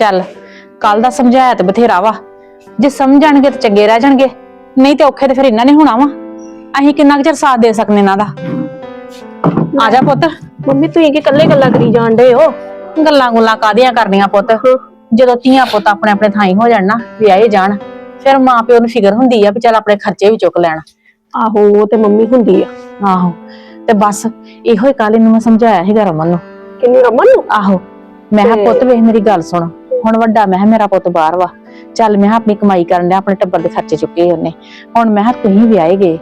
ਚੱਲ ਕੱਲ ਦਾ ਸਮਝਾਇਆ ਤੇ ਬਥੇਰਾ ਵਾ। ਜੇ ਸਮਝਣਗੇ ਤੇ ਚੰਗੇ ਰਹਿ ਜਾਣਗੇ ਨਹੀਂ ਤੇ ਔਖੇ ਤੇ ਫਿਰ ਇਹਨਾਂ ਨੇ ਹੋਣਾ ਵਾ। ਅਸੀਂ ਕਿੰਨਾ ਕੁ ਚਿਰ ਸਾਥ ਦੇ ਸਕਨੇ ਇਹਨਾਂ ਦਾ? ਆ ਜਾ ਪੁੱਤ। ਮੰਮੀ ਤੁਸੀਂ ਕੀ ਇਕੱਲੇ ਗੱਲਾਂ ਕਰੀ ਜਾਂਦੇ ਹੋ? ਗੱਲਾਂ ਗੁੱਲਾਂ ਕਾਦੀਆਂ ਕਰਨੀਆਂ ਪੁੱਤ? ਜਦੋਂ ਧੀਆਂ ਪੁੱਤ ਆਪਣੇ ਆਪਣੇ ਥਾਈ ਹੋ ਜਾਣ ਨਾ ਵਿਆਹੇ ਜਾਣ ਫਿਰ ਮਾਂ ਪਿਓ ਨੂੰ ਫਿਕਰ ਹੁੰਦੀ ਆ ਵੀ ਚੱਲ ਆਪਣੇ ਖਰਚੇ ਵੀ ਚੁੱਕ ਲੈਣ। ਆਹੋ ਉਹ ਤੇ ਮੰਮੀ ਹੁੰਦੀ ਆ। ਆਹੋ ਤੇ ਬਸ ਇਹੋ ਹੀ ਕੱਲ ਇਹਨੂੰ ਮੈਂ ਸਮਝਾਇਆ ਸੀਗਾ ਰਮਨ ਨੂੰ। ਕਿੰਨੀ ਰਮਨ ਨੂੰ? ਆਹੋ ਮੈਂ ਕਿਹਾ ਪੁੱਤ ਵੇਖ ਮੇਰੀ ਗੱਲ ਸੁਣ। ਹੁਣ ਵੱਡਾ ਮੈਂ ਕਿਹਾ ਮੇਰਾ ਪੁੱਤ ਬਾਹਰ ਵਾ। ਚੱਲ ਮੈਂ ਆਪਣੀ ਕਮਾਈ ਕਰਨ ਡਿਆ ਆਪਣੇ ਟੱਬਰ ਦੇ ਖਰਚੇ ਚੁੱਕੇ ਉਹਨੇ। ਹੁਣ ਮੈਂ ਕਿਹਾ ਤੁਸੀਂ ਵਿਆਹੇ ਗਏ।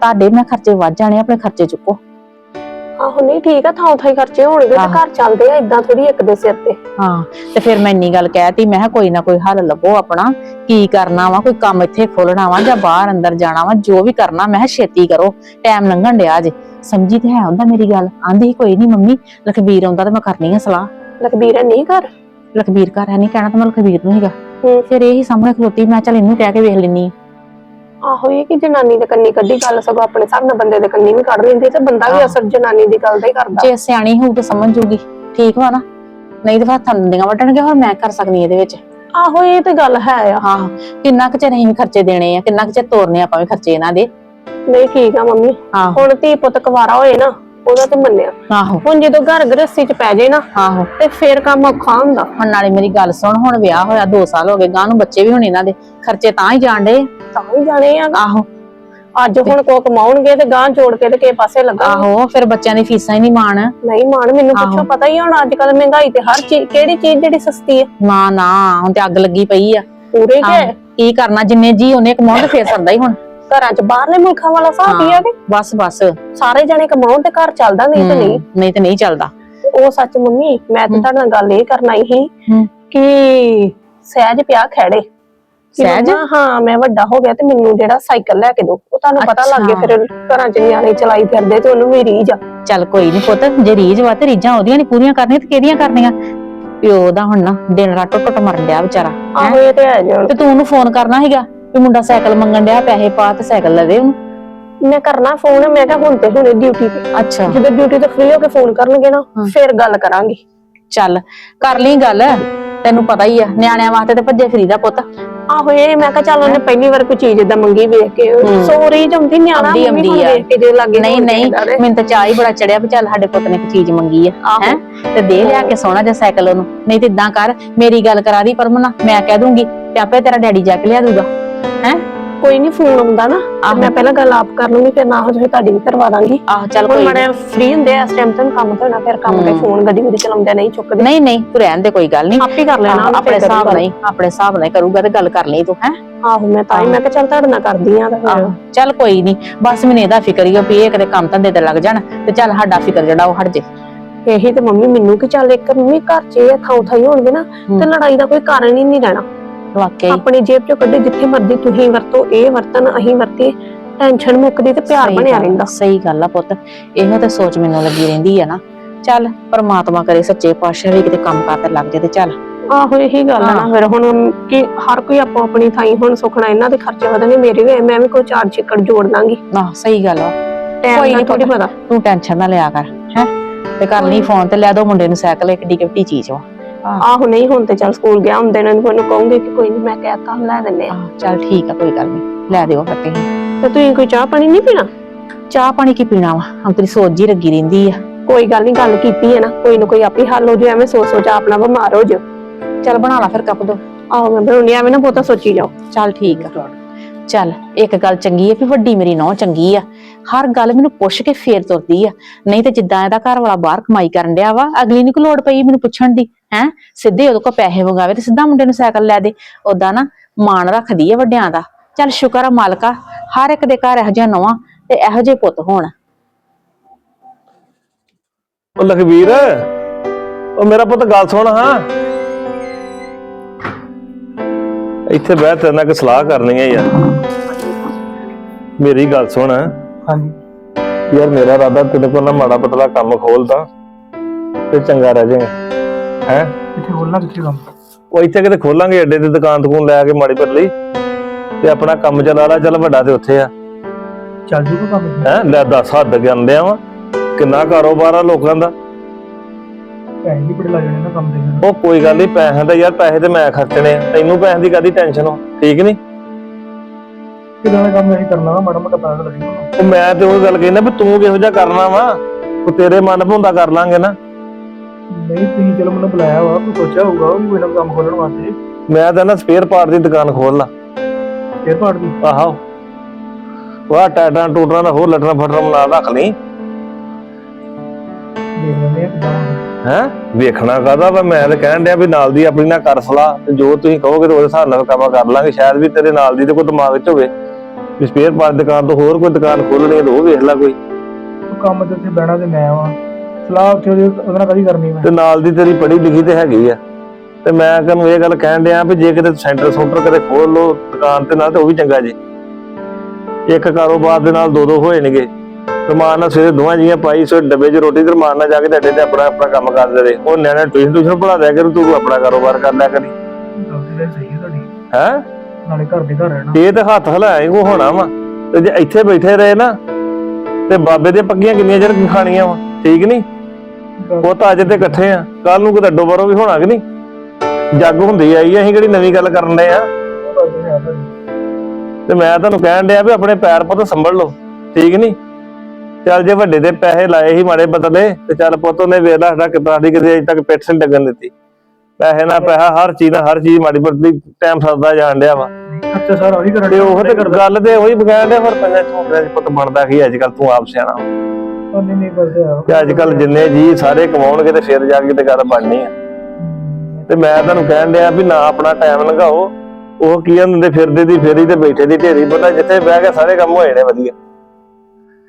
ਤੁਹਾਡੇ ਮੈਂ ਖਰਚੇ ਵੱਧ ਜਾਣੇ ਆਪਣੇ ਖਰਚੇ ਚੁੱਕੋ। ਆਹੋ ਨਹੀਂ ਠੀਕ ਆ ਥਾਂ ਥਾਂ ਖਰਚੇ ਹੋਣਗੇ ਤੇ। ਘਰ ਚੱਲਦੇ ਆ ਇਦਾਂ ਥੋੜੀ ਇੱਕ ਦੇ ਸਿਰ ਤੇ। ਹਾਂ ਤੇ ਫਿਰ ਮੈਂ ਇੰਨੀ ਗੱਲ ਕਹਿਤੀ ਮੈਂ ਕਿਹਾ ਕੋਈ ਨਾ ਕੋਈ ਹੱਲ ਲੱਭੋ ਆਪਣਾ ਕੀ ਕਰਨਾ ਵਾ ਕੋਈ ਕੰਮ ਇੱਥੇ ਖੋਲਣਾ ਵਾ ਜਾਂ ਬਾਹਰ ਅੰਦਰ ਜਾਣਾ ਵਾ ਜੋ ਵੀ ਕਰਨਾ ਮੈਂ ਕਿਹਾ ਛੇਤੀ ਕਰੋ ਟਾਈਮ ਲੰਘਣ ਡਿਆ ਜੇ। ਸਮਝੀ ਤੇ ਹੈ ਹੁੰਦਾ ਮੇਰੀ ਗੱਲ ਆਂਦੀ ਕੋਈ ਨਹੀਂ ਮੰਮੀ ਲਖਬੀਰ ਆਉਂਦਾ ਤੇ ਮੈਂ ਕਰਨੀ ਆ ਸਲਾਹ। ਲਖਬੀਰ ਨਹੀਂ ਘਰ ਲਖਬੀਰ ਘਰ ਹੈ ਨਹੀਂ ਕਹਿਣਾ ਤਾਂ ਮੈਂ ਲਖਬੀਰ ਨੂੰ ਹੀਗਾ ਹੂੰ। ਫਿਰ ਇਹੀ ਸਾਹਮਣੇ ਖਲੋਤੀ ਮੈਂ ਚੱਲ ਇਹਨੂੰ ਕਹਿ ਕੇ ਵੇਖ ਲੈਣੀ ਆਹੋ ਇਹ ਕਿ ਜਨਾਨੀ ਦੇ ਕੰਨੀ ਕੱਢੀ ਗੱਲ ਸਗੋਂ ਆਪਣੇ ਹਿਸਾਬ ਨਾਲ ਬੰਦੇ ਦੇ ਕੰਨੀ ਵੀ ਕੱਢ ਲੈਂਦੀ ਤੇ ਬੰਦਾ ਵੀ। ਅਸਰ ਜਨਾਨੀ ਦੀ ਗੱਲ ਦਾ ਹੀ ਕਰਦਾ। ਜੇ ਸਿਆਣੀ ਹੋਊ ਤਾਂ ਸਮਝ ਜੂਗੀ। ਠੀਕ ਵਾ ਨਾ? ਨਹੀਂ ਤੇ ਫਿਰ ਦੰਦੀਆਂ ਵੱਢਣਗੇ ਹੋਰ ਮੈਂ ਕਰ ਸਕਨੀ ਇਹਦੇ ਵਿੱਚ। ਆਹੋ ਇਹ ਤੇ ਗੱਲ ਹੈ ਆ। ਹਾਂ ਕਿੰਨਾ ਕੁ ਚਿਰ ਅਸੀਂ ਖਰਚੇ ਦੇਣੇ ਆ ਕਿੰਨਾ ਕੁ ਚਿਰ ਤੋਰਨੇ ਆਪਾਂ ਵੀ ਖਰਚੇ ਇਹਨਾਂ ਦੇ। ਨਹੀਂ ਠੀਕ ਆ ਮੰਮੀ। ਹੁਣ ਧੀ ਪੁੱਤ ਕੁਵਾਰਾ ਹੋਏ ਨਾ ਉਹਦਾ ਤੇ ਮੰਨਿਆ। ਆਹੋ। ਹੁਣ ਜਦੋਂ ਘਰ ਗ੍ਰਸਤੀ ਚ ਪੈ ਜੇ ਨਾ ਆਹੋ। ਤੇ ਫੇਰ ਕੰਮ ਔਖਾ ਹੁੰਦਾ। ਹੁਣ ਨਾਲੇ ਮੇਰੀ ਗੱਲ ਸੁਣ ਹੁਣ ਵਿਆਹ ਹੋਇਆ 2 ਸਾਲ ਹੋ ਗਏ ਗਾਂ ਨੂੰ ਬੱਚੇ ਵੀ ਹੁਣ ਇਹਨਾਂ ਦੇ ਖਰਚੇ ਤਾਂ ਹੀ ਜਾਣ ਡੇ ਤਾਂ ਹੀ ਜਾਣੇ ਆ ਆਹੋ। ਅੱਜ ਹੁਣ ਕੋ ਕਮਾਉਣਗੇ ਤੇ ਗਾਂ ਜੋੜ ਕੇ ਤੇ ਕਿਸੇ ਪਾਸੇ ਲੱਗਾ ਆਹੋ ਫਿਰ ਬੱਚਿਆਂ ਦੀ ਫੀਸਾਂ ਹੀ ਨਹੀਂ ਮਾਣ। ਨਹੀਂ ਮਾਣ ਮੈਨੂੰ। ਪੁੱਛੋ ਪਤਾ ਹੀ ਹੁਣ ਅੱਜ ਕੱਲ ਮਹਿੰਗਾਈ ਤੇ ਹਰ ਚੀਜ਼ ਕਿਹੜੀ ਚੀਜ਼ ਜਿਹੜੀ ਸਸਤੀ ਹੈ ਨਾ ਨਾ ਹੁਣ ਤੇ ਅੱਗ ਲੱਗੀ ਪਈ ਆ। ਪੂਰੇ ਆਹੋ, ਕੀ ਕਰਨਾ ਜਿੰਨੇ ਜੀ ਉਹਨੇ ਕਮਾਉਣ ਤੇ ਫੇਰ ਸਰਦਾ ਹੀ ਹੁਣ। ਘਰਾਂ ਚ ਬਾਹਰਲੇ ਮੁਲਕਾਂ ਵਾਲਾ ਹਿਸਾਬ ਹੀ ਆ ਕਿ ਬਸ ਬਸ। ਸਾਰੇ ਜਣੇ ਕਮਾਉਣ ਤੇ ਘਰ ਚੱਲਦਾ ਨਹੀਂ ਤੇ ਨਹੀਂ। ਨਹੀਂ ਤੇ ਨਹੀਂ ਚੱਲਦਾ। ਉਹ ਸੱਚ ਮੰਮੀ ਮੈਂ ਤੇ ਤੁਹਾਡੇ ਨਾਲ ਗੱਲ ਇਹ ਕਰਨ ਆਈ ਸੀ। ਕਿ ਸਹਿਜ ਪਿਆ ਖੜੇ ਸਹਿਜ? ਹਾਂ ਮੈਂ ਵੱਡਾ ਹੋ ਗਿਆ ਤੇ ਮੈਨੂੰ ਜਿਹੜਾ ਸਾਈਕਲ ਲੈ ਕੇ ਦਿਓ। ਉਹ ਤੁਹਾਨੂੰ ਪਤਾ ਲੱਗ ਗਿਆ। ਫਿਰ ਘਰਾਂ ਚ ਨਿਆਣੇ ਚਲਾਈ ਫਿਰਦੇ ਤੇ ਉਹਨੂੰ ਵੀ ਰੀਝ ਆ। ਚੱਲ ਕੋਈ ਨਹੀਂ ਪੁੱਤ ਜੇ ਰੀਝ ਵਾ ਤੇ ਰੀਝਾਂ ਉਹਦੀਆਂ ਨਹੀਂ ਪੂਰੀਆਂ ਕਰਨੀਆਂ ਤੇ ਕਿਹਦੀਆਂ ਕਰਨੀਆਂ? ਪਿਓ ਦਾ ਹੁਣ ਨਾ ਦਿਨ ਰਾਤ ਟੁੱਟ ਮਰਨ ਡਿਆ ਵਿਚਾਰਾ? ਆਹੋ ਇਹ ਤੇ ਹੈ ਤੇ ਤੂੰ ਉਹਨੂੰ ਫੋਨ ਕਰਨਾ ਸੀਗਾ? ਵੀ ਮੁੰਡਾ ਸਾਈਕਲ ਮੰਗਣ ਡਿਆ ਪੈਸੇ ਪਾ ਤੇ ਸਾਈਕਲ ਲੈ ਦੇ ਉਹਨੂੰ। ਮੈਂ ਕਰਨਾ ਫੋਨ ਮੈਂ ਕਿਹਾ ਹੁਣ ਤੇ ਹੁਣੇ ਡਿਊਟੀ ਤੇ। ਅੱਛਾ। ਜਦੋਂ ਡਿਊਟੀ ਤੋਂ ਫ੍ਰੀ ਹੋ ਕੇ ਫੋਨ ਕਰਨਗੇ ਨਾ ਹਾਂ। ਫਿਰ ਗੱਲ ਕਰਾਂਗੇ। ਚੱਲ ਕਰ ਲਈ ਗੱਲ ਤੈਨੂੰ ਪਤਾ ਹੀ ਆ ਨਿਆਣਿਆਂ ਵਾਸਤੇ ਤੇ ਭੱਜੇ ਫਰੀਦਾ ਪੁੱਤ। ਆਹੋ ਇਹ ਮੈਂ ਕਿਹਾ ਚੱਲ ਉਹਨੇ ਪਹਿਲੀ ਵਾਰ ਕੋਈ ਚੀਜ਼ ਏਦਾਂ ਮੰਗੀ ਵੇਖ ਕੇ ਹੂੰ। ਸੋ ਰੀਝ ਆਉਂਦੀ ਨਿਆਣਾ ਆਉਂਦੀ- ਮੰਮੀ ਹੁਣ ਆਉਂਦੀ ਆ। ਵੇਖ ਕੇ ਜੇ ਲੱਗੇ ਨਹੀਂ ਨਹੀਂ ਮੈਨੂੰ ਤਾਂ ਚਾਹ ਹੀ ਬੜਾ ਚੜਿਆ ਵੀ ਚੱਲ ਸਾਡੇ ਪੁੱਤ ਨੇ ਇੱਕ ਚੀਜ਼ ਮੰਗੀ ਆ ਆਹੋ। ਹੈ? ਤੇ ਦੇ ਲਿਆ ਕੇ ਸੋਹਣਾ ਜਿਹਾ ਸਾਈਕਲ ਉਹਨੂੰ। ਨਹੀਂ ਤੇ ਇਦਾਂ ਕਰ ਮੇਰੀ ਗੱਲ ਕਰਾ ਦੀ ਪਰਮਨਾ ਮੈਂ ਕਹਿ ਦੂੰਗੀ ਤੇ ਆਪੇ ਤੇਰਾ ਡੈਡੀ ਜਾ ਕੇ ਲਿਆ ਦੂਗਾ। ਹੈ? ਕੋਈ ਨਹੀਂ ਫੋਨ ਆਉਂਦਾ ਨਾ। ਤੇ। ਮੈਂ ਪਹਿਲਾਂ ਗੱਲ ਆਪ ਕਰ ਲੂੰਗੀ ਫਿਰ ਨਾ ਹੋ ਜਾਵੇ ਤੁਹਾਡੀ ਵੀ ਕਰਵਾ ਦਾਂਗੀ। ਆਹ ਚੱਲ ਹੁਣ ਕੋਈ ਮੜੇ ਫ੍ਰੀ ਹੁੰਦੇ ਆ ਇਸ ਟਾਈਮ ਤੇ ਕੰਮ ਤੇ ਹੋਣਾ ਫਿਰ ਕੰਮ ਤੇ। ਫੋਨ ਗੱਡੀ ਗੱਡੀ ਚਲਾਉਂਦੇ ਨਹੀਂ ਚੁੱਕਦੇ। ਨਹੀਂ ਨਹੀਂ ਤੂੰ ਰਹਿਣ ਦੇ ਕੋਈ ਗੱਲ ਨਹੀਂ ਆਪ ਹੀ ਕਰ ਲੈਣਾ ਉਹਨੇ ਆਪਣੇ ਫਿਰ ਹਿਸਾਬ। ਨਾਲ ਹੀ ਆਪਣੇ ਹਿਸਾਬ ਨਾਲ ਹੀ ਕਰੂਗਾ ਤੇ ਗੱਲ ਕਰ ਲਈ ਤੂੰ ਹੈ। ਆਹੋ ਮੈਂ ਤਾਂ ਹੀ ਮੈਂ ਕਿਹਾ ਚੱਲ ਤੁਹਾਡੇ ਨਾਲ ਕਰਦੀ ਆ ਤਾਂ ਫਿਰ। ਚੱਲ ਕੋਈ ਨਹੀਂ ਬਸ ਮੈਨੂੰ ਇਹਦਾ ਫਿਕਰ ਹੀ ਆ ਵੀ ਇਹ ਕਦੇ ਕੰਮ ਧੰਦੇ ਤੇ ਲੱਗ ਜਾਣ ਤੇ ਚੱਲ ਸਾਡਾ ਫਿਕਰ ਜਿਹੜਾ ਉਹ ਹਟ ਜੇ। ਇਹੀ ਤੇ ਮੰਮੀ ਮੈਨੂੰ ਕਿ ਚੱਲ ਇੱਕ ਮੰਮੀ ਘਰ 'ਚ ਇਹ ਥਾਂ ਥਾਈ ਹੋਣਗੇ ਨਾ ਤੇ ਲੜਾਈ ਦਾ ਕੋਈ ਕਾਰਨ ਹੀ ਨਹੀਂ ਰਹਿਣਾ। ਵਾਕਈ। ਆਪਣੀ ਜੇਬ 'ਚੋਂ ਕੱਢੇ ਜਿੱਥੇ ਮਰਜ਼ੀ ਤੁਸੀਂ ਵਰਤੋ ਇਹ ਵਰਤਨ ਅਸੀਂ ਵਰਤੀ ਟੈਨਸ਼ਨ ਮੁੱਕਦੀ ਤੇ ਪਿਆਰ ਬਣਿਆ ਰਹਿੰਦਾ। ਸਹੀ ਗੱਲ ਆ ਪੁੱਤ। ਇਹੋ ਤੇ ਸੋਚ ਮੈਨੂੰ ਲੱਗੀ ਰਹਿੰਦੀ ਆ ਨਾ। ਚੱਲ ਪਰਮਾਤਮਾ ਕਰੇ ਸੱਚੇ ਪਾਤਸ਼ਾਹ ਵੀ ਕਿਤੇ ਕੰਮ ਕਾਰ ਤੇ ਲੱਗ ਜਾਏ ਤੇ ਚੱਲ। ਆਹੋ ਇਹੀ ਗੱਲ ਆ ਨਾ। ਫਿਰ ਹੁਣ ਕਿ ਹਰ ਕੋਈ ਆਪੋ ਆਪਣੀ ਥਾਈ ਹੁਣ ਸੁਖਣਾ ਇਹਨਾਂ ਦੇ ਖਰਚੇ ਵਧਣਗੇ ਮੇਰੇ ਵੀ ਮੈਂ ਵੀ ਕੋਈ ਚਾਰ ਚਿੱਕੜ ਜੋੜ ਦਾਂਗੀ। ਨਾ ਸਹੀ ਗੱਲ ਆ। ਕੋਈ ਦਾ ਨੀ ਥੋੜੀ ਪਤਾ। ਤੂੰ ਟੈਨਸ਼ਨ ਨਾ ਲਿਆ ਕਰ ਹੈ। ਤੇ ਕਰ ਲਈ ਫੋਨ ਤੇ ਲੈ ਦੋ ਮੁੰਡੇ ਨੂੰ ਸਾਈਕਲ ਇੱਕ ਡੀ ਚੀਜ਼ ਵਾ। ਆਹੋ ਨਹੀਂ ਹੁਣ ਤੇ ਚੱਲ ਸਕੂਲ ਗਿਆ ਹੁੰਦੇ ਨੇ ਉਹਨੂੰ ਕਹੂੰਗੀ ਕਿ ਕੋਈ ਨਹੀਂ ਮੈਂ ਕਹਿਤਾ ਲੈ ਦਿੰਨੇ ਆ। ਚੱਲ ਠੀਕ ਆ ਕੋਈ ਗੱਲ ਨਹੀਂ ਲੈ ਦਿਓ ਫਿਰ ਤੁਸੀਂ। ਤੇ ਤੁਸੀਂ ਕੋਈ ਚਾਹ ਪਾਣੀ ਨਹੀਂ ਪੀਣਾ? ਚਾਹ ਪਾਣੀ ਕੀ ਪੀਣਾ ਵਾ? ਹੁਣ ਤੇਰੀ ਸੋਚ ਜੀ ਲੱਗੀ ਰਹਿੰਦੀ ਆ। ਕੋਈ ਗੱਲ ਨਹੀਂ ਗੱਲ ਕੀਤੀ ਹੈ ਨਾ ਕੋਈ ਨਾ ਕੋਈ ਆਪੇ ਹੱਲ ਹੋ ਜਾਏ ਐਵੇਂ ਸੋਚ ਸੋਚ ਆਪਣਾ ਬਿਮਾਰ ਹੋ ਜਾਓ ਚੱਲ ਬਣਾ ਲਾ ਫਿਰ ਕੱਪ ਦੋ। ਆਹੋ ਮੈਂ ਬਣਾਉਣੀ ਐਵੇਂ ਨਾ ਬਹੁਤਾ ਸੋਚੀ ਜਾਓ। ਚੱਲ ਠੀਕ ਆ। ਚੱਲ, ਇੱਕ ਗੱਲ ਚੰਗੀ ਆ ਵੀ ਵੱਡੀ ਮੇਰੀ ਨੌ ਚੰਗੀ ਆ। ਹਰ ਗੱਲ ਮੈਨੂੰ ਪੁੱਛ ਕੇ ਫੇਰ ਤੁਰਦੀ ਆ। ਨਹੀਂ ਤੇ ਜਿੱਦਾਂ ਇਹਦਾ ਘਰ ਵਾਲਾ ਬਾਹਰ ਕਮਾਈ ਕਰਨ ਡਿਆ ਵਾ, ਅਗਲੀ ਨੂੰ ਕੋ ਲੋੜ ਪਈ ਮੈਨੂੰ ਪੁੱਛਣ ਦੀ? ਹੈ? ਸਿੱਧੇ ਉਹਦੇ ਕੋ ਪੈਸੇ ਮੰਗਾਵੇ ਤੇ ਸਿੱਧਾ ਮੁੰਡੇ ਨੂੰ ਸਾਈਕਲ ਲੈ ਦੇ। ਓਦਾਂ ਨਾ ਮਾਣ ਰੱਖਦੀ ਆ ਵੱਡਿਆਂ ਦਾ। ਚੱਲ ਸ਼ੁਕਰ ਆ ਮਾਲਕਾ, ਹਰ ਇੱਕ ਦੇ ਘਰ ਇਹੋ ਜਿਹਾ ਨਵਾਂ ਤੇ ਇਹੋ ਜਿਹੇ ਪੁੱਤ ਹੋਣ। ਉਹ ਲਖਵੀਰ, ਉਹ ਮੇਰਾ ਪੁੱਤ ਗੱਲ ਸੁਣ ਹਾਂ। ਇੱਥੇ ਬਹਿ ਤੇਰੇ ਨਾਲ ਇੱਕ ਸਲਾਹ ਕਰਨੀ ਹੈ ਯਾਰ। ਮੇਰੀ ਗੱਲ ਸੁਣ। ਹਾਂਜੀ। ਯਾਰ ਮੇਰਾ ਇਰਾਦਾ ਤੇਰੇ ਕੋਲ ਨਾ ਮਾੜਾ ਪਤਲਾ ਕੰਮ ਖੋਲਦਾ ਤੇ ਚੰਗਾ ਰਹਿ ਜਾਏਗਾ ਹੈ? ਕਿੱਥੇ ਬੋਲਣਾ ਕਿੱਥੇ ਕੰਮ? ਉਹ ਇੱਥੇ ਕਿਤੇ ਖੋਲਾਂਗੇ ਅੱਡੇ ਦੀ ਦੁਕਾਨ ਦੁਕਾਨ ਲੈ ਕੇ ਮਾੜੀ ਪਤਲੀ। ਤੇ ਆਪਣਾ ਕੰਮ ਚਲਾ ਲਾ ਚੱਲ ਵੱਡਾ ਤੇ ਉੱਥੇ ਆ। ਚੱਲ ਜੂਗਾ ਕੰਮ ਹੈ? ਲੈ ਦੱਸ ਹੱਦ ਵਾ। ਕਿੰਨਾ ਕਾਰੋਬਾਰ ਆ ਲੋਕਾਂ ਦਾ। ਪੈਸੇ ਵੀ ਬੜੇ ਲੱਗ ਜਾਣੇ ਨਾ ਕੰਮ ਦੇ ਫਿਰ ਉਹ ਕੋਈ ਗੱਲ ਨਹੀਂ ਪੈਸਿਆਂ ਦਾ ਯਾਰ ਪੈਸੇ ਤੇ ਮੈਂ ਖਰਚਣੇ ਆ। ਤੈਨੂੰ ਪੈਸਿਆਂ ਦੀ ਕਾਦੀ ਟੈਨਸ਼ਨ ਹੋ ਠੀਕ ਨਹੀਂ ਕਿਦਾਂ ਦਾ ਕੰਮ ਅਸੀਂ ਕਰਨਾ ਵਾ? ਮਾੜਾ ਮੋਟਾ ਪੈਸਾ ਲੱਗੇ ਉਹ ਮੈਂ ਤੇ ਉਹ ਗੱਲ ਕਹਿੰਦਾ ਵੀ ਤੂੰ ਕਿਹੋ ਜਿਹਾ ਕਰਨਾ ਵਾ? ਉਹ ਤੇਰੇ ਮਨ ਭੁੰਦਾ ਕਰ ਲਾਂਗੇ ਨਾ। ਨਹੀਂ ਤੁਸੀਂ ਚਲੋ ਮੈਨੂੰ ਬੁਲਾਇਆ ਵਾ ਕੋਈ ਸੋਚਿਆ ਹੋਊਗਾ ਵੀ ਕੋਈ ਨਾ ਕੋਈ ਕੰਮ ਖੋਲਣ ਵਾਸਤੇ। ਮੈਂ ਤਾਂ ਨਾ ਸਪੇਅਰ ਪਾਰਟ ਦੀ ਦੁਕਾਨ ਖੋਲ ਲਾ। ਫੇਰ ਪਾੜ ਦੀ? ਆਹੋ। ਵਾਹ ਟਾਟਾ ਟੂਟਰਾਂ ਦਾ ਹੋਰ ਲਟਣਾ ਫਟਣਾ ਬਣਾ ਰੱਖ ਲਈ। ਦੇਖ ਲੈਂਦੇ ਆ ਕਿਦਾਂ ਹੈ? ਵੇਖਣਾ ਕਾਦਾ ਵਾ? ਮੈਂ ਤਾਂ ਕਹਿਣ ਡਿਆ ਵੀ ਨਾਲ ਦੀ ਆਪਣੀ ਨਾਲ ਕਰ ਸਲਾਹ। ਤੇ ਜੋ ਤੁਸੀਂ ਕਹੋਗੇ ਤੇ ਉਹਦੇ ਹਿਸਾਬ ਨਾਲ ਕੰਮ ਕਰ ਲਾਂਗੇ। ਸ਼ਾਇਦ ਵੀ ਤੇਰੇ ਨਾਲ ਦੀ ਤੇ ਕੋਈ ਦਿਮਾਗ ਵਿੱਚ ਹੋਵੇ। ਵੀ ਸਪੇਅਰ ਪਾਰਟ ਦੁਕਾਨ ਤੋਂ ਹੋਰ ਕੋਈ ਦੁਕਾਨ ਖੋਲਣੀ ਹੈ ਤਾਂ ਉਹ ਵੇਖ ਲੈ ਕੋਈ। ਕੰਮ ਤੇ ਉੱਥੇ ਬਹਿਣਾ ਤੇ ਮੈਂ ਵਾ। ਸਲਾਹ ਉੱਥੇ ਉਹਦੇ ਉਹਦੇ ਨਾਲ ਕਦੀ ਕਰਨੀ ਮੈਂ? ਤੇ ਨਾਲ ਦੀ ਤੇਰੀ ਪੜ੍ਹੀ ਲਿਖੀ ਤੇ ਹੈਗੀ ਆ। ਤੇ ਮੈਂ ਤੈਨੂੰ ਇਹ ਗੱਲ ਕਹਿਣ ਡਿਆ ਵੀ ਜੇ ਕਿਤੇ ਸੈਂਟਰ ਸੈਂਟਰ ਕਿਤੇ ਖੋਲ ਲੋ ਦੁਕਾਨ ਤੇ ਨਾਲ ਤੇ ਉਹ ਵੀ ਚੰਗਾ ਜੀ। ਇੱਕ ਕਾਰੋਬਾਰ ਦੇ ਨਾਲ ਦੋ ਦੋ ਹੋ ਜਾਣਗੇ ਰਮਾਨ ਨਾਲ ਸਵੇਰੇ ਦੋਵਾਂ ਜੀਆਂ ਪਾਈ ਸੋ ਡੱਬੇ 'ਚ ਰੋਟੀ ਤੇ ਰਮਾਨ ਨਾਲ ਜਾ ਕੇ ਤੇ ਅੱਡੇ ਤੇ ਆਪਣਾ ਆਪਣਾ ਕੰਮ ਕਰਦੇ ਰਹੇ। ਉਹ ਨਿਆਣੇ ਟਿਊਸ਼ਨ ਟਿਊਸ਼ਨ ਪੜਾ ਦਿਆ ਕਰ ਤੂੰ ਆਪਣਾ ਕਾਰੋਬਾਰ ਕਰ ਲਿਆ ਕਰੀ। ਹੈ ਤੁਹਾਡੀ। ਨਾਲੇ ਘਰ ਦੇ ਘਰ ਰਹਿਣਾ। ਇਹ ਤੇ ਹੱਥ ਹਲਾਇਆ ਕੋ ਹੋਣਾ ਵਾ। ਤੇ ਜੇ ਇੱਥੇ ਬੈਠੇ ਰਹੇ ਨਾ ਤੇ ਬਾਬੇ ਦੀਆਂ ਪੱਕੀਆਂ ਕਿੰਨੀਆਂ ਚਿਰ ਖਾਣੀਆਂ ਵਾ ਠੀਕ ਨਹੀਂ ਉਹ ਤਾਂ ਅੱਜ ਤੇ ਇਕੱਠੇ ਆ ਕੱਲ ਨੂੰ ਕਿਤੇ ਅੱਡੋ ਬਾਰੋ ਵੀ ਹੋਣਾ ਕਿ ਨਹੀਂ ਜੱਗ ਹੁੰਦੀ ਆਈ ਅਸੀਂ ਕਿਹੜੀ ਨਵੀਂ ਗੱਲ ਕਰਨ ਦੇ ਆ। ਉਹ ਤੁਹਾਡੀ ਤੇ ਮੈਂ ਤੁਹਾਨੂੰ ਕਹਿਣ ਡਿਆ ਵੀ ਆਪਣੇ ਪੈਰ ਪੁੱਤ ਸੰਭਲ ਲਓ ਠੀਕ ਨਹੀਂ ਚੱਲ ਜੇ ਵੱਡੇ ਦੇ ਪੈਸੇ ਲਾਏ ਸੀ ਮਾੜੇ ਬਦਲੇ ਤੇ ਚੱਲ ਪੁੱਤ ਉਹਨੇ ਵੇਖ ਲਾ ਸਾਡਾ ਕਿਤਾ ਦੀ ਕਿਤੇ ਅਜੇ ਤੱਕ ਪਿੱਠ ਸੇ ਲੱਗਣ ਦਿੱਤੀ। ਪੈਸੇ ਨਾਲ ਪੈਸਾ ਹਰ ਚੀਜ਼ ਨਾਲ ਹਰ ਚੀਜ਼ ਮਾੜੀ ਬਦਲੀ ਟਾਈਮ ਸਰਦਾ ਜਾਣ ਡਿਆ ਵਾ। ਖਰਚਾ ਸਾਰਾ ਉਹੀ ਕਰਨ ਤੇ ਉਹ ਤੇ ਗੱਲ ਤੇ ਉਹੀ ਬਗੈਰ ਡਿਆ ਫਿਰ ਪੰਜਾਂ ਚੌਂਕੜਿਆਂ 'ਚ ਪੁੱਤ ਬਣਦਾ ਕੀ ਅੱਜ ਕੱਲ ਤੂੰ ਆਪ ਸਿਆਣਾ। ਨਹੀਂ ਨਹੀਂ ਆ ਤੇ ਅੱਜ ਕੱਲ ਜਿੰਨੇ ਜੀ ਸਾਰੇ ਕਮਾਉਣਗੇ ਤੇ ਫਿਰ ਜਾ ਕੇ ਤੇ ਗੱਲ ਬਣਨੀ ਆ। ਤੇ ਮੈਂ ਤੁਹਾਨੂੰ ਕਹਿਣ ਡਿਆ ਵੀ ਨਾ ਆਪਣਾ ਟਾਈਮ ਲੰਘਾਓ ਉਹ ਕੀ ਹੁੰਦੇ ਫਿਰਦੇ ਦੀ ਫੇਰੀ ਤੇ ਬੈਠੇ ਦੀ ਢੇਰੀ ਪਤਾ ਜਿੱਥੇ ਬਹਿ ਕੇ ਸਾਰੇ ਕੰਮ ਹੋਏ ਨੇ ਵਧੀਆ।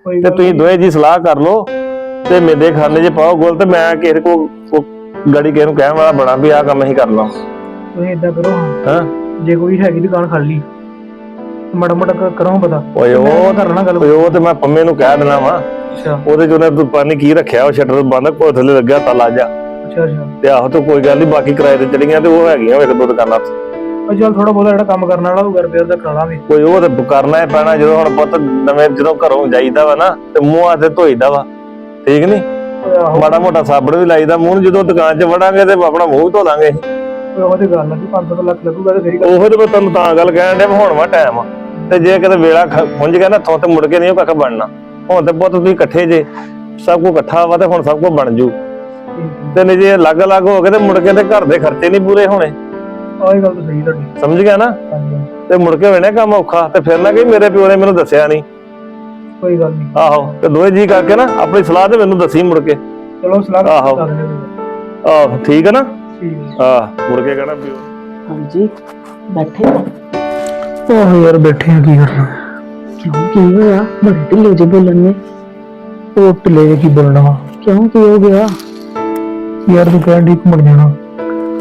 ਤੇ ਤੁਸੀਂ ਦੋਵੇਂ ਜੀ ਸਲਾਹ ਕਰ ਲਓ ਤੇ ਮੇਰੇ ਖਾਨੇ 'ਚ ਪਾਓ ਗੋਲ ਤੇ ਮੈਂ ਕਿਸੇ ਕੋ ਕੋ ਗਾੜੀ ਕਿਸੇ ਨੂੰ ਕਹਿਣ ਵਾਲਾ ਬਣਾ ਵੀ ਆਹ ਕੰਮ ਅਸੀਂ ਕਰ ਲਾਂ ਤੁਸੀਂ ਇਦਾਂ ਕਰੋ ਹਾਂ। ਜੇ ਕੋਈ ਹੈਗੀ ਦੁਕਾਨ ਖਾਲੀ ਮਾੜਾ ਕ- ਕਰੋ ਪਤਾ। ਓਏ ਉਹ ਕਰ ਲੈਣਾ ਗੱਲ ਓਏ ਉਹ ਤੇ ਮੈਂ ਪੰਮੇ ਨੂੰ ਕਹਿ ਦੇਣਾ ਵਾ। ਅੱਛਾ। ਉਹਦੇ ਚ ਉਹਨੇ ਤੂੰ ਪਾਣੀ ਕੀ ਰੱਖਿਆ ਉਹ ਸ਼ਟਰ ਬੰਦ ਕੋ ਥੱਲੇ ਲੱਗਿਆ ਤਾਲਾ ਜਾ ਅੱਛਾ ਅੱਛਾ। ਤੇ ਆਹੋ ਤੇ ਕੋਈ ਗੱਲ ਨਹੀਂ ਬਾਕੀ ਕਿਰਾਏ ਤੇ ਚੜੀਆਂ ਤੇ ਉਹ ਹੈਗੀਆਂ ਵੇਖ ਦੋ ਦੁਕਾਨਾਂ ਤੇ। ਉਹ ਚੱਲ ਥੋੜਾ ਬਹੁਤਾ ਜਿਹੜਾ ਕੰਮ ਕਰਨ ਵਾਲਾ ਉਹ ਕਰ ਪਿਆ ਦਾ ਕਰਾ ਲਾਂਗੇ। ਕੋਈ ਉਹ ਤੇ ਕਰਨਾ ਹੀ ਪੈਣਾ ਜਦੋਂ ਹੁਣ ਪੁੱਤ ਨਵੇਂ ਜਦੋਂ ਘਰੋਂ ਜਾਈਦਾ ਵਾ ਨਾ ਤੇ ਮੂੰਹ ਹੱਥ ਧੋਈਦਾ ਵਾ। ਠੀਕ ਨਹੀਂ ਮਾੜਾ ਮੋਟਾ ਸਾਬਣ ਵੀ ਲਾਈਦਾ ਮੂੰਹ ਨੂੰ ਜਦੋਂ ਦੁਕਾਨ 'ਚ ਵੜਾਂਗੇ ਤੇ ਆਪਣਾ ਮੂੰਹ ਵੀ ਧੋ ਲਾਂਗੇ ਓਏ ਉਹ ਤੇ ਗੱਲ ਲੱਗੀ 500 ਲੱਖ ਲੱਗੂਗਾ ਤੇ ਫੇਰ ਹੀ ਕਰ ਉਹੋ ਤੇ ਮੈਂ ਤੁਹਾਨੂੰ ਤਾਂ ਗੱਲ ਕਹਿਣ ਡਿਆ ਵੀ ਹੁਣ ਵਾ ਟਾਈਮ ਤੇ ਜੇ ਕਿਤੇ ਵੇਲਾ ਖ- ਖੁੰਝ ਗਿਆ ਨਾ ਥੋਂ ਤੇ ਮੁੜ ਕੇ ਨਹੀਂ ਉਹ ਕੱਖ ਬਣਨਾ। ਹੁਣ ਤੇ ਪੁੱਤ ਤੁਸੀਂ ਇਕੱਠੇ ਜੇ ਸਭ ਇਕੱਠਾ ਵਾ ਤੇ ਹੁਣ ਸਭ ਕੁਝ ਬਣ ਜੂ। ਤੇ ਨਹੀਂ ਜੇ ਅਲੱਗ-ਅਲੱਗ ਹੋ ਕੇ ਤੇ ਮੁੜ ਕੇ ਤੇ ਘਰ ਦੇ ਖਰਚੇ ਨਹੀਂ ਪੂਰੇ ਹੋਣੇ। ਆਹ ਗੱਲ ਤਾਂ ਸਹੀ ਤੁਹਾਡੀ। ਸਮਝ ਗਿਆ ਨਾ? ਹਾਂਜੀ। ਤੇ ਮੁੜ ਕੇ ਹੋਣੇ ਕੰਮ ਔਖਾ। ਤੇ ਫਿਰ ਨਾ ਕਿ ਮੇਰੇ ਪਿਓ ਨੇ ਮੈਨੂੰ ਦੱਸਿਆ ਨਹੀਂ। ਕੋਈ ਗੱਲ ਨਹੀਂ। ਆਹੋ ਤੇ ਦੋਵੇਂ ਜੀ ਕਰਕੇ ਨਾ ਆਪਣੀ ਸਲਾਹ ਤੇ ਮੈਨੂੰ ਦੱਸੀ ਮੁੜ ਕੇ। ਚਲੋ ਸਲਾਹ ਆਹੋ। ਕਰ ਲੈਂਦੇ ਹਾਂ। ਆਹ ਠੀਕ ਹੈ ਨਾ? ਠੀਕ ਹੈ। ਆਹ ਮੁੜ ਕੇ ਕਹਿਣਾ ਪਿਓ। ਹਾਂਜੀ ਬੈਠੇ ਹੋ? ਆਹੋ ਯਾਰ ਬੈਠੇ ਆ ਕੀ ਕਰਨਾ? ਕਿਉਂ ਕੀ ਹੋਇਆ? ਬੜੇ ਢਿੱਲੇ ਜਿਹੇ ਬੋਲਣ ਨੇ। ਉਹ ਢਿੱਲੇ ਜਿਹੇ ਕੀ ਬੋਲਣਾ? ਵਾ ਕਿਉਂ ਕੀ ਹੋ ਗਿਆ? ਯਾਰ ਤੂੰ ਕਹਿਣ ਦੀ ਘੁੰਮਣ ਜਾਣਾ।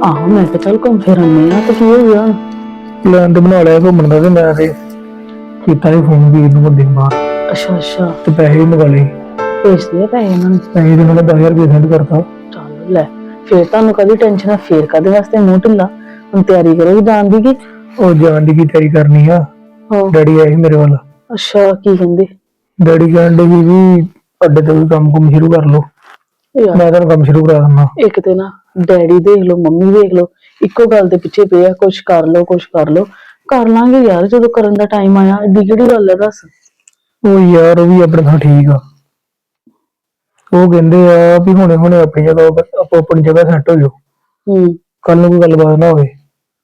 ਆਹੋ ਮੈਂ ਕਿਹਾ ਚੱਲ ਘੁੰਮ ਫਿਰ ਆਉਂਦੇ ਆ ਤੇ ਕੀ ਹੋ ਗਿਆ। ਪਲਾਨ ਤੇ ਬਣਾ ਲਿਆ ਘੁੰਮਣ ਦਾ ਤੇ ਮੈਂ ਤੇ ਕੀਤਾ ਹੀ ਫੋਨ ਵੀਰ ਨੂੰ ਬੰਦੇ ਨੂੰ ਬਾਹਰ। ਅੱਛਾ ਅੱਛਾ। ਤੇ ਪੈਸੇ ਵੀ ਮੰਗਾ ਲਏ। ਭੇਜ ਦੇ ਪੈਸੇ ਇਹਨਾਂ ਨੂੰ? ਪੈਸੇ ਤੇ ਮੈਨੂੰ 10000 ਰੁਪਏ ਸੈਂਡ ਕਰਤਾ। ਚੱਲ ਲੈ ਫੇਰ ਤੁਹਾਨੂੰ ਕਦੀ ਟੈਨਸ਼ਨ ਆ ਫੇਰ ਕਦੇ ਵਾਸਤੇ ਮੂੰਹ ਢਿੱਲਾ? ਹੁਣ ਤਿਆਰੀ ਕਰੋ ਜਾਣ ਦੀ ਕੀ? ਉਹ ਜਾਣ ਦੀ ਕੀ ਤਿਆਰੀ ਕਰਨੀ ਆ? ਹਾਂ। ਡੈਡੀ ਆਏ ਸੀ ਮੇਰੇ ਵੱਲ। ਅੱਛਾ ਕੀ ਕਹਿੰਦੇ? ਡੈਡੀ ਕਹਿੰਦੇ ਵੀ ਵੀ ਅੱਡੇ ਤੋਂ ਵੀ ਕੰਮ ਕੁਮ ਸ਼ੁਰੂ ਕਰ ਲਓ। ਯਾਰ। ਮੈਂ ਤੁਹਾਨੂੰ ਕੰਮ ਸ਼ੁਰੂ ਕਰਾ ਦਿੰਦਾ। ਇੱਕ ਤੇ ਨਾ ਡੈਡੀ ਦੇਖ ਲਓ ਮੰਮੀ ਦੇਖ ਲਓ ਇੱਕੋ ਗੱਲ ਦੇ ਪਿੱਛੇ ਪਏ ਆ ਕੁਛ ਕਰ ਲਓ ਕੁਛ ਕਰ ਲਓ। ਕਰ ਲਾਂਗੇ ਯਾਰ ਜਦੋਂ ਕਰਨ ਦਾ ਟਾਈਮ ਆਇਆ ਏਡੀ ਕਿਹੜੀ ਗੱਲ ਹੈ ਦੱਸ? ਉਹ ਯਾਰ ਉਹ ਵੀ ਆਪਣੇ ਠੀਕ ਆ। ਉਹ ਕਹਿੰਦੇ ਆ ਵੀ ਹੁਣੇ ਹੁਣੇ ਆਪਣੀ ਜਗ੍ਹਾ ਆਪੋ ਆਪਣੀ ਜਗ੍ਹਾ ਸੈੱਟ ਹੋ ਜਾਓ। ਹੂੰ। ਕੱਲ ਨੂੰ ਕੋਈ ਗੱਲਬਾਤ ਨਾ ਹੋਵੇ।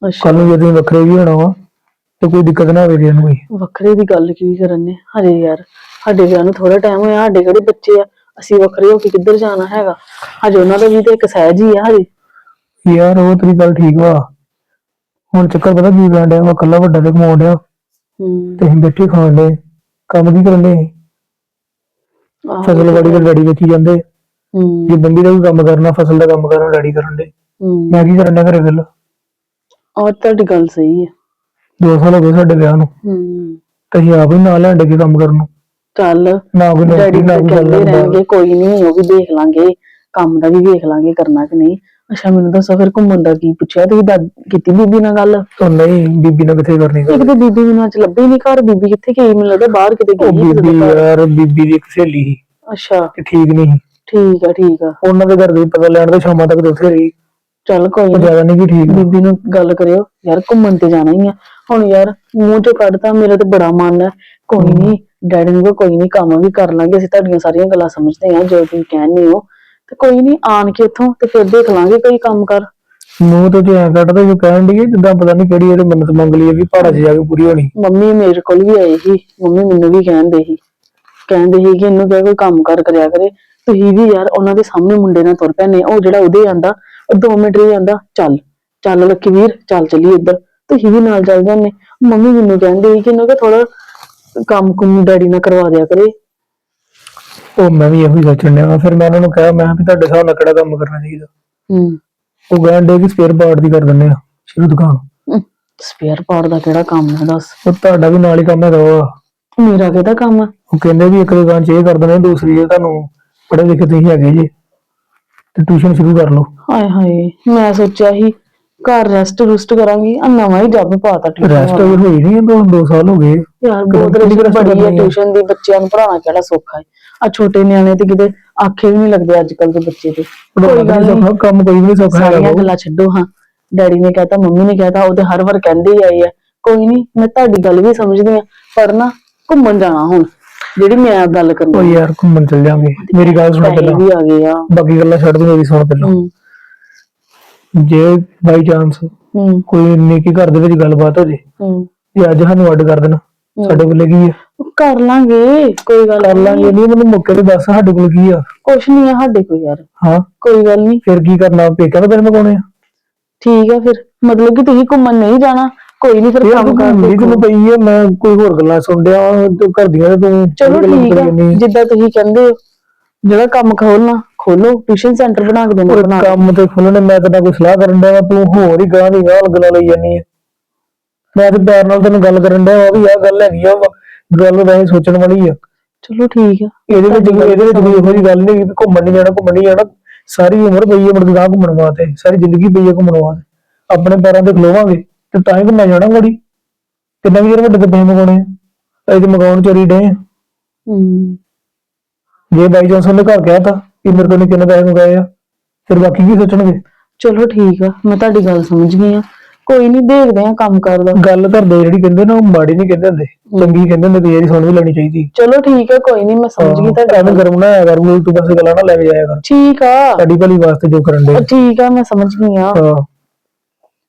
ਅੱਛਾ। ਕੱਲ ਨੂੰ ਜੇ ਤੁਸੀਂ ਵੱਖਰੇ ਵੀ ਹੋਣਾ ਵਾ ਤੇ ਕੋਈ ਦਿੱਕਤ ਨਾ ਹੋਵੇ ਇਹਨੂੰ ਕੋਈ ਵੱਖਰੇ ਦੀ ਗੱਲ ਕੀ ਕਰਨ ਨੇ ਹਜੇ ਯਾਰ ਸਾਡੇ ਵਿਆਹ ਨੂੰ ਥੋੜਾ ਟਾਈਮ ਹੋਇਆ ਸਾਡੇ ਕਿਹੜੇ ਬੱਚੇ ਆ? ਅਸੀਂ ਵੱਖਰੇ ਹੋ ਕੇ ਕਿੱਧਰ ਜਾਣਾ ਹੈਗਾ? ਹਜੇ ਉਹਨਾਂ ਦਾ ਵੀ ਤੇ ਇੱਕ ਸਹਿਜ ਹੀ ਆ ਹਜੇ। ਯਾਰ ਉਹ ਤੇਰੀ ਗੱਲ ਠੀਕ ਵਾ। ਹੁਣ ਚੱਕਰ ਪਤਾ ਕੀ ਕਰਨ ਡਿਆ ਵਾ ਕੱਲਾ ਵੱਡਾ ਤੇ ਕਮਾਉਣ ਡਿਆ। ਹੂੰ। ਤੇ ਅਸੀਂ ਬੈਠੇ ਖਾਣ ਦੇ ਕੰਮ ਕੀ ਕਰਨ ਆਹੋ, ਫਸਲ ਵਾੜੀ ਦੇ ਡੈਡੀ ਵੇਚੀ ਜਾਂਦੇ। ਹੂੰ। ਜੇ ਬੰਦੀ ਦਾ ਵੀ ਕੰਮ ਕਰਨਾ ਫਸਲ ਦਾ ਕੰਮ ਕਰਨਾ ਡੈਡੀ ਕਰਨ ਦੇ ਹੂੰ। ਮੈਂ ਕੀ ਕਰਨ ਡਿਆ ਘਰੇ ਗੱਲ ਆਹ ਤੁਹਾਡੀ ਗੱਲ ਸਹੀ ਹੈ ਦੋ ਸਾਲ ਹੋ ਗਏ ਸਾਡੇ ਵਿਆਹ ਨੂੰ। ਹੂੰ। ਤੇ ਅਸੀਂ ਆਪ ਹੀ ਨਾਲ ਲੈਣ ਕੇ ਕੰਮ ਕਰਨ ਨੂੰ। ਚੱਲ ਨਾ ਕੋਈ ਡੈਡੀ ਨਾ ਤਾਂ ਕੋਈ ਗੱਲ ਕਹਿੰਦੇ ਰਹਿਣਗੇ ਕੋਈ ਨਹੀਂ ਉਹ ਵੀ ਦੇਖ ਲਾਂਗੇ ਕੰਮ ਦਾ ਵੀ ਵੇਖ ਲਾਂਗੇ ਕਰਨਾ ਕਿ ਨਹੀਂ। ਅੱਛਾ ਮੈਨੂੰ ਦੱਸੋ ਫਿਰ ਘੁੰਮਣ ਦਾ ਕੀ ਪੁੱਛਿਆ? ਤੁਸੀਂ ਦਦ- ਕੀਤੀ ਬੀਬੀ ਨਾਲ ਗੱਲ? ਉਹ ਨਹੀਂ ਬੀਬੀ ਨਾਲ ਕਿੱਥੇ ਕਰਨੀ ਗੱਲ? ਇੱਕ ਤੇ ਬੀਬੀ ਮੈਨੂੰ ਅੱਜ ਲੱਭੀ ਨਹੀਂ ਘਰ ਬੀਬੀ ਕਿੱਥੇ ਗਈ? ਮੈਨੂੰ ਲੱਗਦਾ ਬਾਹਰ ਕਿਤੇ ਉਹ ਗਈ ਕਿਸੇ ਬੀਬੀ ਘਰ। ਯਾਰ ਬੀਬੀ ਦੀ ਇੱਕ ਸਹੇਲੀ ਸੀ। ਅੱਛਾ। ਤੇ ਠੀਕ ਨਹੀਂ ਸੀ। ਠੀਕ ਆ ਠੀਕ ਆ। ਉਹਨਾਂ ਦੇ ਘਰ ਦੇ ਪਤਾ ਲੈਣ ਤੇ ਸ਼ਾਮਾਂ ਤੱਕ ਤੇ ਉੱਥੇ ਰਹੀ। ਚੱਲ ਕੋਈ ਉਹ ਨੀ ਜ਼ਿਆਦਾ ਨਹੀਂ ਕਿ ਠੀਕ ਬੀਬੀ ਨੂੰ ਗੱਲ ਕਰਿਓ। ਯਾਰ ਘੁੰਮਣ ਤੇ ਜਾਣਾ ਹੀ ਆ। ਹੁਣ ਯਾਰ ਮੂੰਹ ਚੋਂ ਕੱਢਤਾ ਮੇਰਾ ਤੇ ਬੜਾ ਮਨ ਹੈ ਕੋਈ ਨਹੀਂ ਡੈਡੀ ਨੂੰ ਕਿਹਾ ਕੋਈ ਨਹੀਂ ਕੰਮ ਵੀ ਕਰ ਲਾਂਗੇ ਅਸੀਂ ਤੁਹਾਡੀਆਂ ਸਾਰੀਆਂ ਗੱਲਾਂ ਸਮਝਦੇ ਹਾਂ ਜੋ ਤੁਸੀਂ ਕਹਿੰਦੇ ਹੋ। ਤੇ ਕੋਈ ਨਹੀਂ ਆਣ ਕੇ ਇੱਥੋਂ ਤੇ ਫਿਰ ਦੇਖ ਲਾਂਗੇ ਕੋਈ ਕੰਮ ਕਰ। ਮੂੰਹ ਤੋਂ ਜੇ ਐਂ ਕੱਢਦਾ ਜੋ ਕਹਿਣ ਦੀ ਜਿੱਦਾਂ ਪਤਾ ਨਹੀਂ ਕਿਹੜੀ ਇਹਦੇ ਮੰਨਤ ਮੰਗ ਲਈ ਹੈ ਵੀ ਪਹਾੜਾਂ 'ਚ ਜਾ ਕੇ ਪੂਰੀ ਹੋਣੀ। ਮੰਮੀ ਮੇਰੇ ਕੋਲ ਵੀ ਆਏ ਸੀ ਮੰਮੀ ਮੈਨੂੰ ਵੀ ਕਹਿੰਦੇ ਸੀ। ਕਹਿੰਦੇ ਸੀ ਕਿ ਇਹਨੂੰ ਕਹਿ ਕੋਈ ਕੰਮ ਕਰ ਕਰਿਆ ਕਰੇ। ਤੁਸੀਂ ਵੀ ਯਾਰ ਉਹਨਾਂ ਦੇ ਸਾਹਮਣੇ ਮੁੰਡੇ ਨਾਲ ਤੁਰ ਪੈਨੇ ਉਹ ਜਿਹੜਾ ਉਹਦੇ ਆਂਦਾ ਉਹ 2 ਮਿੰਟ ਲਈ ਆਂਦਾ ਚੱਲ ਚੱਲ ਲੱਕੀ ਵੀਰ ਚੱਲ ਚੱਲੀ ਇੱਧਰ। ਤੁਸੀਂ ਵੀ ਨਾਲ ਚੱਲ ਜਾਂਦੇ। ਮੰਮੀ ਮੈਨੂੰ ਕਹਿੰਦੇ ਸੀ ਕਿ ਇਹਨੂੰ ਕਿ ਥੋੜਾ ਕੰਮ ਕੁਮ ਡੈਡੀ ਨਾਲ ਕਰਵਾ ਦਿਆ ਕਰੇ। ਉਹ ਮੈਂ ਵੀ ਇਹੋ ਹੀ ਸੋਚਣ ਡਿਆ ਫਿਰ ਮੈਂ ਉਹਨਾਂ ਨੂੰ ਕਿਹਾ ਮੈਂ ਵੀ ਤੁਹਾਡੇ ਹਿਸਾਬ ਨਾਲ ਕਿਹੜਾ ਕੰਮ ਕਰਨਾ ਚਾਹੀਦਾ। ਹੂੰ। ਉਹ ਕਹਿੰਦੇ ਕਿ ਸਪੇਅਰ ਪਾਰਟ ਦੀ ਕਰ ਦਿੰਦੇ ਆ ਸ਼ੁਰੂ ਦੁਕਾਨ ਸਪੇਅਰ ਪਾਰਟ ਦਾ ਕਿਹੜਾ ਕੰਮ ਹੈ ਦੱਸ। ਉਹ ਤੁਹਾਡਾ ਵੀ ਨਾਲ ਹੀ ਕੰਮ ਹੈਗਾ ਵਾ। ਮੇਰਾ ਕਿਹਦਾ ਕੰਮ ਆ? ਉਹ ਕਹਿੰਦੇ ਵੀ ਇੱਕ ਦੁਕਾਨ 'ਚ ਇਹ ਕਰ ਦਿੰਦੇ ਦੂਸਰੀ ਇਹ ਤੁਹਾਨੂੰ ਪੜ੍ਹੇ ਲਿਖੇ ਤੁਸੀਂ ਹੈਗੇ ਜੀ। ਤੇ ਟਿਊਸ਼ਨ ਸ਼ੁਰੂ ਕਰ ਲਓ। ਹਾਏ ਹਾਏ ਮੈਂ ਸੋਚਿਆ ਸੀ ਘਰ ਰੈਸਟ ਰੁਸਟ ਕਰਾਂਗੀ ਆ ਨਵਾਂ ਹੀ ਜੱਬ ਪਾਤਾ tuition ਰੈਸਟ। ਹੋਈ ਨਹੀਂ ਦੋ ਦੋ ਸਾਲ ਹੋ ਗਏ। ਯਾਰ ਬਹੁਤ rest ਬੜੀ ਹੈ? ਟਿਊਸ਼ਨ ਦੀ ਬੱਚਿਆਂ ਨੂੰ ਪੜਾਉਣਾ ਕਿਹੜਾ ਸੌਖਾ ਹੈ ਆ ਛੋਟੇ ਨਿਆਣੇ ਤੇ ਕਿਤੇ ਆਖੇ ਵੀ ਨਹੀਂ ਲੱਗਦੇ ਅੱਜ ਕੱਲ ਦੇ ਬੱਚੇ ਤੇ। ਕੋਈ ਗੱਲ ਨਹੀਂ ਸੌਖਾ, ਕੰਮ ਕੋਈ ਵੀ ਨਹੀਂ ਸੌਖਾ ਸਾਰੀਆਂ ਹੈਗਾ ਗੱਲਾਂ ਛੱਡੋ ਹਾਂ। ਡੈਡੀ ਨੇ ਕਹਤਾ ਮੰਮੀ ਨੇ ਕਹਤਾ ਉਹਦੇ ਹਰ ਵਾਰ ਕਹਿੰਦੇ ਹੀ ਆਏ ਆ। ਕੋਈ ਨਹੀਂ ਮੈਂ ਤੁਹਾਡੀ ਗੱਲ ਵੀ ਸਮਝਦੀ ਆ ਪਰ ਨਾ ਘੁੰਮਣ ਜਾਣਾ ਹੁਣ ਜਿਹੜੀ ਮੈਂ ਗੱਲ ਉਹ ਕਰਨੀ ਯਾਰ ਘੁੰਮਣ ਚੱਲ ਜਾਾਂਗੇ। ਮੇਰੀ ਗੱਲ ਸੁਣ ਪਹਿਲਾਂ। ਵੀ ਆ ਗਏ ਆ ਬਾਕੀ ਗੱਲਾਂ ਛੱਡ ਦੇ ਮੇਰੀ ਸੁਣ ਪਹਿਲਾਂ। ਹੂੰ। ਜੇ ਬਾਈ ਚਾਂਸ ਹੂੰ। ਕੋਈ ਨੇਕੀ ਘਰ ਦੇ ਵਿੱਚ ਗੱਲਬਾਤ ਹੋ ਜੇ ਹੂੰ। ਤੇ ਅੱਜ ਸਾਨੂੰ ਅੱਡ ਕਰ ਦੇਣਾ ਸਾਡੇ ਕੋਲ ਕੀ ਹੈ ਕਰ ਲਾਂਗੇ ਕੋਈ ਗੱਲ ਕਰ ਲਾਂਗੇ ਨਹੀਂ। ਮੈਨੂੰ ਮੌਕੇ ਤੇ ਦੱਸ ਸਾਡੇ ਕੋਲ ਕੀ ਆ। ਕੁਛ ਨਹੀਂ ਆ ਸਾਡੇ ਕੋਲ ਯਾਰ। ਹਾਂ। ਕੋਈ ਗੱਲ ਨਹੀਂ। ਫਿਰ ਕੀ ਕਰਨਾ ਪੇਕਿਆਂ ਤੋਂ ਪੈਸੇ ਮਗਾਉਣੇ ਆ। ਠੀਕ ਆ ਫਿਰ। ਮਤਲਬ ਕਿ ਤੁਸੀਂ ਘੁੰਮਣ ਨਹੀਂ ਜਾਣਾ ਕੋਈ ਨਹੀਂ ਫਿਰ ਕੰਮ ਕਰ ਦੇਖੋ। ਤੈਨੂੰ ਪਈ ਹੈ ਮੈਂ ਕੋਈ ਹੋਰ ਗੱਲਾਂ ਸੁਣ ਡਿਆ ਤੂੰ ਘਰ ਦੀਆਂ ਤੇ ਚਲੋ ਠੀਕ ਆ। ਆ। ਜਿੱਦਾਂ ਤੁਸੀਂ ਕਹਿੰਦੇ ਹੋ। ਜਿਹੜਾ ਕੰਮ ਖੋਲਣਾ। ਖੋਲੋ ਟਿਊਸ਼ਨ ਸੈਂਟਰ ਬਣਾ ਕੇ ਦੇਣਾ ਉਹ ਬਣਾ ਕੇ। ਕੰਮ ਤੇ ਖੁੱਲਣੇ ਮੈਂ ਤਾਂ ਕੋਈ ਸਲਾਹ ਕਰਨ ਡਿਆ ਵਾਂ, ਤੂੰ ਹੋਰ ਹੀ ਗਾਂ ਦੀ ਗਾਂ ਗੱਲਾਂ ਲਈ ਜਾਨੀ ਹੈ ਮੈਂ ਤੇ ਪਿਆਰ ਨਾਲ ਤੈਨੂੰ ਗੱਲ ਕਰਨ ਡਿਆ ਵਾਂ ਵੀ ਆਹ ਗੱਲ ਹੈਗੀ ਆ ਵਾ, ਗੱਲ ਵੈਸੇ ਸੋਚਣ ਵਾਲੀ ਆ। ਚਲੋ ਠੀਕ ਆ। ਇਹਦੇ ਵਿੱਚ ਕੋਈ- ਇਹਦੇ ਵਿੱਚ ਕੋਈ ਇਹੋ ਜਿਹੀ ਗੱਲ ਨਹੀਂ ਕਿ ਘੁੰਮਣ ਨਹੀਂ ਜਾਣਾ ਘੁੰਮਣ ਨਹੀਂ ਜਾਣਾ। ਸਾਰੀ ਉਮਰ ਪਈ ਹੈ ਮੁੜ ਕੇ ਗਾਂ ਘੁੰਮਣ ਵਾਸਤੇ। ਸਾਰੀ ਜ਼ਿੰਦਗੀ ਪਈ ਹੈ ਘੁੰਮਣ ਵਾਸਤੇ। ਆਪਣੇ ਪੈਰਾਂ ਤੇ ਖਲੋਵਾਂਗੇ ਤੇ ਤਾਂ ਹੀ ਘੁੰਮਣ ਜਾਣਾ ਗੜੀ। ਕਿੰਨਾ ਵੀ ਚਿਰ ਵੱਡੇ ਤੇ ਪੈਸੇ ਮਗਾਉਣੇ ਆ? ਅਸੀਂ ਤੇ ਮਗਾਉਣ ਚੋਰੀ ਡੇ ਆ। ਹੂੰ। ਜੇ ਬਾਈ ਚਾਂਸ ਉਹਨੇ ਘਰ ਕਹਿਤਾ। ਕਿ ਮੇਰੇ ਕੋਲ ਕਿੰਨੇ ਪੈਸੇ ਮੰਗਾਏ ਆ? ਫਿਰ ਬਾਕੀ ਕੀ ਸੋਚਣਗੇ? ਚਲੋ ਠੀਕ ਆ ਮੈਂ ਤੁਹਾਡੀ ਗੱਲ ਸਮਝ ਗਈ ਆ। ਕੋਈ ਨਹੀਂ ਦੇਖਦੇ ਆ ਕੰਮ ਕਰਦਾ ਗੱਲ ਕਰਦੇ ਜਿਹੜੀ ਕਹਿੰਦੇ ਨਾ ਉਹ ਮਾੜੀ ਨਹੀਂ ਕਹਿੰਦੇ ਹੁੰਦੇ। ਚੰਗੀ ਕਹਿੰਦੇ ਹੁੰਦੇ ਵੀ ਇਹਦੀ ਸੁਣ ਵੀ ਲੈਣੀ ਚਾਹੀਦੀ। ਚਲੋ ਠੀਕ ਆ ਕੋਈ ਨਹੀਂ ਮੈਂ ਸਮਝ ਗਈ ਤੁਹਾਡੀ ਐਵੇਂ ਗਰਮ ਨਾ ਆਇਆ ਕਰ ਮੂਲ ਤੂੰ ਬਸ ਗੱਲਾਂ ਨਾ ਲੈ ਕੇ ਜਾਇਆ ਕਰ। ਠੀਕ ਆ। ਸਾਡੀ ਭਲੀ ਵਾਸਤੇ ਜੋ ਕਰਨ ਦੇ ਠੀਕ ਆ ਮੈਂ ਸਮਝ ਗਈ ਆ। ਹਾਂ।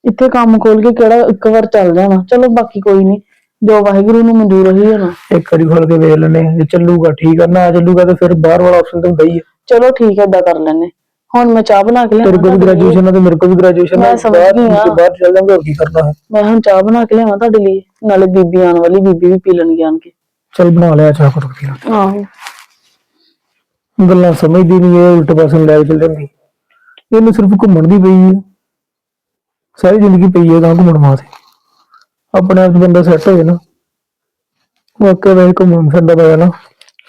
ਇੱਥੇ ਕੰਮ ਖੋਲ ਕੇ ਕਿਹੜਾ ਇੱਕ ਵਾਰ ਚੱਲ ਜਾਣਾ। ਚਲੋ ਬਾਕੀ ਕੋਈ ਨਹੀਂ ਜੋ ਵਾਹਿਗੁਰੂ ਨੂੰ ਮਨਜ਼ੂਰ ਹੋਈ ਹੈ ਨਾ ਇੱਕ ਵਾਰੀ ਖੋਲ ਕੇ ਵੇਖ ਲੈਨੇ ਜੇ ਚੱਲੂਗਾ ਠੀਕ ਆ ਨਾ ਚੱਲੂਗਾ ਤੇ ਫਿਰ ਬਾਹਰ ਵਾਲਾ ਆਪਸ਼ਨ ਤਾਂ ਹੁੰਦਾ ਹੀ ਹੈ ਚਲੋ ਠੀਕ ਹੈ ਏਦਾਂ ਕਰ ਲੈਨੇ ਹੁਣ ਮੈਂ ਚਾਹ ਬਣਾ ਕੇ ਤੇਰੇ ਕੋਲ ਵੀ ਗ੍ਰੈਜੂਏਸ਼ਨ ਹੈ ਤੇ ਮੇਰੇ ਕੋਲ ਵੀ ਗ੍ਰੈਜੂਏਸ਼ਨ ਹੈ ਮੈਂ ਸਮਝ ਬਾਹਰ ਗਈ ਹਾਂ। ਬਾਹਰ ਚੱਲ ਜਾਂਗੇ ਹੋਰ ਕੀ ਕਰਨਾ ਹੈ। ਮੈਂ ਹੁਣ ਚਾਹ ਬਣਾ ਕੇ ਲਿਆਵਾਂ ਤੁਹਾਡੇ ਲਈ ਨਾਲੇ ਬੀਬੀ ਆਉਣ ਵਾਲੀ ਬੀਬੀ ਵੀ ਪੀ ਲੈਣਗੇ ਆਣ ਕੇ। ਚੱਲ ਬਣਾ ਲਿਆ ਚਾਹ ਕੁੱਟ ਕੇ ਆਹੋ। ਗੱਲਾਂ ਸਮਝਦੀ ਨਹੀਂ ਇਹ ਉਲਟ ਪਾਸੇ ਨੂੰ ਲੈ ਕੇ ਚੱਲ ਜਾਂਦੀ। ਇਹਨੂੰ ਸਿਰਫ ਘੁੰਮਣ ਦੀ ਪਈ ਹੈ ਸਾਰੀ ਜ਼ਿੰਦਗੀ ਪਈ ਹੈ ਤਾਂ ਘੁੰਮਣ ਵਾਸਤੇ। ਆਪਣੇ ਆਪ 'ਚ ਬੰਦਾ ਸੈੱਟ ਹੋਏ ਨਾ। ਵਾਕਿਆ ਵੈਸੇ ਘੁੰਮਣ ਫਿਰਦਾ ਪਿਆ ਨਾ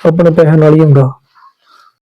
ਆਪਣੇ ਪੈਸੇ ਨਾਲ ਹੀ ਹੁੰਦਾ।